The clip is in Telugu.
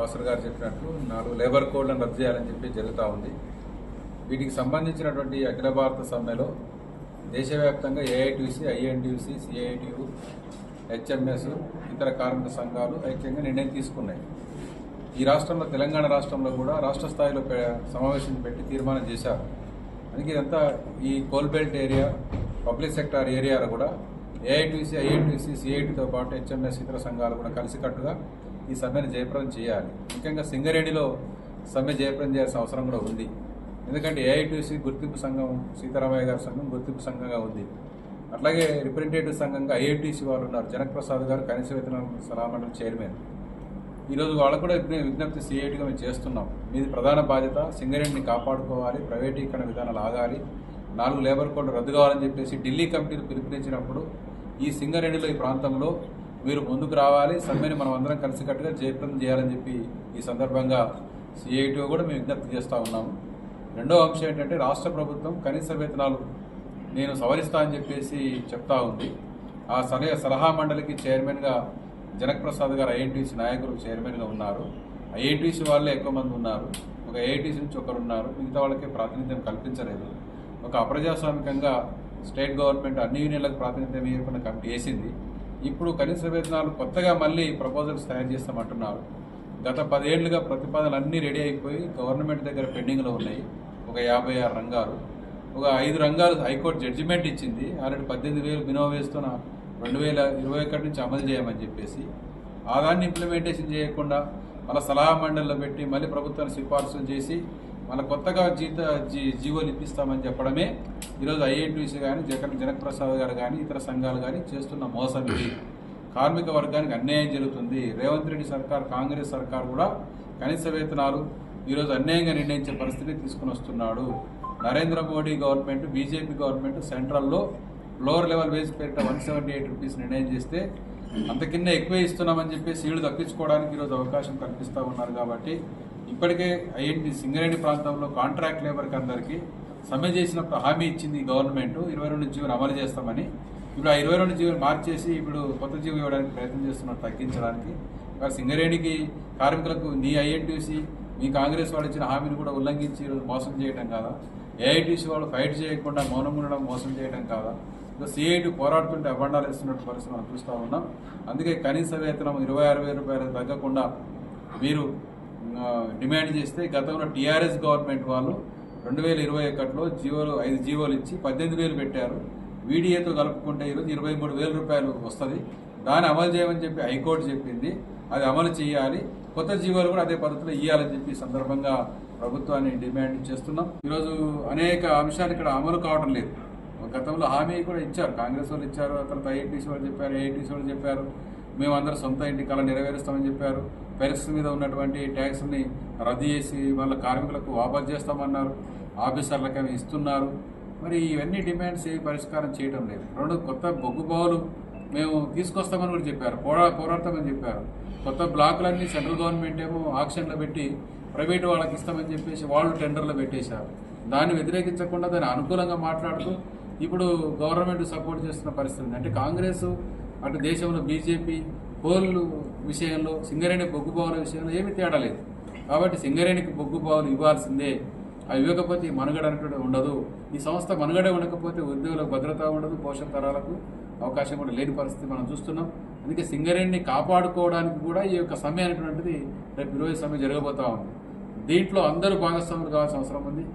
భాస్కర్ గారు చెప్పినట్లు నాలుగు లేబర్ కోడ్లను రద్దు చేయాలని చెప్పి జరుగుతూ ఉంది. వీటికి సంబంధించినటువంటి అఖిల భారత సమ్మెలో దేశవ్యాప్తంగా ఏఐటీసీ ఐఎన్టీసీ సిఐటియు హెచ్ఎంఎస్ ఇతర కార్మిక సంఘాలు ఐక్యంగా నిర్ణయం తీసుకున్నాయి. ఈ రాష్ట్రంలో తెలంగాణ రాష్ట్రంలో కూడా రాష్ట్ర స్థాయిలో సమావేశం పెట్టి తీర్మానం చేశారు. అందుకే ఇదంతా ఈ కోల్బెల్ట్ ఏరియా పబ్లిక్ సెక్టార్ ఏరియాలో కూడా ఏఐటీసీ ఐఎన్టీసీ సిఐటితో పాటు హెచ్ఎంఎస్ ఇతర సంఘాలు కూడా కలిసికట్టుగా ఈ సమ్మెను జయప్రదం చేయాలి. ముఖ్యంగా సింగరేణిలో సమ్మె జయప్రదం చేయాల్సిన అవసరం కూడా ఉంది. ఎందుకంటే ఏఐటీసీ గుర్తింపు సంఘం సీతారామయ్య గారి సంఘం గుర్తింపు సంఘంగా ఉంది. అట్లాగే రిప్రజెంటేటివ్ సంఘంగా ఐఐటీసీ వాళ్ళు ఉన్నారు. జనక్ ప్రసాద్ గారు కనీస వేతన సలహా మండలి చైర్మన్ ఈరోజు వాళ్ళకు కూడా విజ్ఞ- విజ్ఞప్తి సిఐటిగా మేము చేస్తున్నాం. మీది ప్రధాన బాధ్యత సింగరేణిని కాపాడుకోవాలి ప్రైవేటీకరణ విధానాలు ఆగాలి నాలుగు లేబర్ కోడ్లు రద్దు కావాలని చెప్పేసి ఢిల్లీ కమిటీలు పిలుపునిచ్చినప్పుడు ఈ సింగరేణిలో ఈ ప్రాంతంలో మీరు ముందుకు రావాలి. సమ్మెని మనం అందరం కలిసికట్టుగా జయప్రదం చేయాలని చెప్పి ఈ సందర్భంగా సిఐటిఓ కూడా మేము విజ్ఞప్తి చేస్తూ ఉన్నాము రెండో అంశం ఏంటంటే రాష్ట్ర ప్రభుత్వం కనీస వేతనాలు నేను సవరిస్తా అని చెప్పేసి చెప్తా ఉంది. ఆ సలహా సలహా మండలికి చైర్మన్గా జనక్ ప్రసాద్ గారు ఐఎన్టీసీ నాయకులు చైర్మన్గా ఉన్నారు. ఐఐటీసీ వాళ్ళే ఎక్కువ మంది ఉన్నారు. ఒక ఐఐటీసీ నుంచి ఒకరు ఉన్నారు. మిగతా వాళ్ళకి ప్రాతినిధ్యం కల్పించలేదు. ఒక అప్రజాస్వామికంగా స్టేట్ గవర్నమెంట్ అన్ని యూనియన్లకు ప్రాతినిధ్యం ఇవ్వకుండా కమిటీ వేసింది. ఇప్పుడు కనీస వేతనాలు కొత్తగా మళ్ళీ ప్రపోజల్స్ తయారు చేస్తామంటున్నారు. గత పదేళ్ళుగా ప్రతిపాదనలు అన్నీ రెడీ అయిపోయి గవర్నమెంట్ దగ్గర పెండింగ్లో ఉన్నాయి. ఒక యాభై ఆరు రంగాలు. ఒక ఐదు రంగాలు హైకోర్టు జడ్జిమెంట్ ఇచ్చింది. ఆల్రెడీ పద్దెనిమిది వేలు బినో వేస్తున్న రెండు వేల ఇరవై ఒకటి నుంచి అమలు చేయమని చెప్పేసి. ఆ దాన్ని ఇంప్లిమెంటేషన్ చేయకుండా మళ్ళీ సలహా మండలిలో పెట్టి మళ్ళీ ప్రభుత్వాన్ని సిఫార్సులు చేసి మళ్ళీ కొత్తగా జీత జీ జీవోలు ఇప్పిస్తామని చెప్పడమే. ఈరోజు ఐఐటీసీ కానీ జగన్ జనకప్రసాద్ గారు కానీ ఇతర సంఘాలు కానీ చేస్తున్న మోసం ఇది. కార్మిక వర్గానికి అన్యాయం జరుగుతుంది. రేవంత్ రెడ్డి సర్కార్ కాంగ్రెస్ సర్కార్ కూడా కనీస వేతనాలు ఈరోజు అన్యాయంగా నిర్ణయించే పరిస్థితి తీసుకుని వస్తున్నాడు. Narendra Modi government BJP government సెంట్రల్లో లోవర్ లెవెల్ వేజ్ పేరిట వన్ సెవెంటీ ఎయిట్ రూపీస్ నిర్ణయం చేస్తే అంతకింద ఎక్కువే ఇస్తున్నామని చెప్పేసి వీళ్ళు తప్పించుకోవడానికి ఈరోజు అవకాశం కల్పిస్తూ ఉన్నారు కాబట్టి ఇప్పటికే ఐఎన్టీ సింగరేణి ప్రాంతంలో కాంట్రాక్ట్ లేబర్కి అందరికీ సమ్మె చేసినప్పుడు హామీ ఇచ్చింది గవర్నమెంట్. ఇరవై రెండు జీవోలు అమలు చేస్తామని. ఇప్పుడు ఆ ఇరవై రెండు జీవోలు మార్చేసి ఇప్పుడు కొత్త జీవో ఇవ్వడానికి ప్రయత్నం చేస్తున్నారు తగ్గించడానికి. సింగరేణికి కార్మికులకు నీ ఐఎన్టీసీ మీ కాంగ్రెస్ వాళ్ళు ఇచ్చిన హామీని కూడా ఉల్లంఘించి మోసం చేయడం కాదా? ఏఐటీసీ వాళ్ళు ఫైట్ చేయకుండా మౌనం ఉండడం మోసం చేయడం కాదా? సిఐటి పోరాడుతుంటే అబండాలు ఇస్తున్నట్టు పరిస్థితి మనం చూస్తూ ఉన్నాం. అందుకే కనీస వేతనం ఇరవై అరవై రూపాయలు తగ్గకుండా మీరు డిమాండ్ చేస్తే గతంలో టీఆర్ఎస్ గవర్నమెంట్ వాళ్ళు రెండు వేల ఇరవై ఒకటిలో జీవోలు ఐదు జీవోలు ఇచ్చి పద్దెనిమిది వేలు పెట్టారు. వీడియోతో కలుపుకుంటే ఈరోజు ఇరవై మూడు వేల రూపాయలు వస్తుంది. దాన్ని అమలు చేయమని చెప్పి హైకోర్టు చెప్పింది. అది అమలు చేయాలి. కొత్త జీవోలు కూడా అదే పద్ధతిలో ఇవ్వాలని చెప్పి సందర్భంగా ప్రభుత్వాన్ని డిమాండ్ చేస్తున్నాం. ఈరోజు అనేక అంశాలు ఇక్కడ అమలు కావడం లేదు. గతంలో హామీ కూడా ఇచ్చారు. కాంగ్రెస్ వాళ్ళు ఇచ్చారు తర్వాత ఐఐటీసీ వాళ్ళు చెప్పారు ఏఐటీసీ వాళ్ళు చెప్పారు. మేమందరం సొంత ఇంటి కళ నెరవేరుస్తామని చెప్పారు. పెరక్స్ మీద ఉన్నటువంటి ట్యాక్స్ని రద్దు చేసి వాళ్ళ కార్మికులకు వాపసు చేస్తామన్నారు. ఆఫీసర్లకు అవి ఇస్తున్నారు. మరి ఇవన్నీ డిమాండ్స్ ఏ పరిష్కారం చేయడం లేదు. రెండు కొత్త బొగ్గు బావులు మేము తీసుకొస్తామని కూడా చెప్పారు. పోరా పోరాడతామని చెప్పారు. కొత్త బ్లాకులన్నీ సెంట్రల్ గవర్నమెంట్ ఏమో ఆక్షన్లో పెట్టి ప్రైవేట్ వాళ్ళకి ఇస్తామని చెప్పేసి వాళ్ళు టెండర్లో పెట్టేశారు. దాన్ని వ్యతిరేకించకుండా దాన్ని అనుకూలంగా మాట్లాడుతూ ఇప్పుడు గవర్నమెంట్ సపోర్ట్ చేస్తున్న పరిస్థితి అంటే కాంగ్రెస్ అటు దేశంలో బీజేపీ కోళ్ళు విషయంలో సింగరేణి బొగ్గు విషయంలో ఏమీ తేడా లేదు. కాబట్టి సింగరేణికి బొగ్గు బావులు ఇవ్వాల్సిందే. అవి ఇవ్వకపోతే మనుగడ అనేటువంటి ఉండదు. ఈ సంస్థ మనుగడ ఉండకపోతే ఉద్యోగులకు భద్రత ఉండదు పోషణ తరాలకు అవకాశం కూడా లేని పరిస్థితి మనం చూస్తున్నాం. అందుకే సింగరేణిని కాపాడుకోవడానికి కూడా ఈ యొక్క సమ్మె అనేటువంటిది రేపు ఈరోజు సమ్మె జరగబోతూ ఉంది. దీంట్లో అందరూ భాగస్వాములు కావాల్సిన అవసరం ఉంది.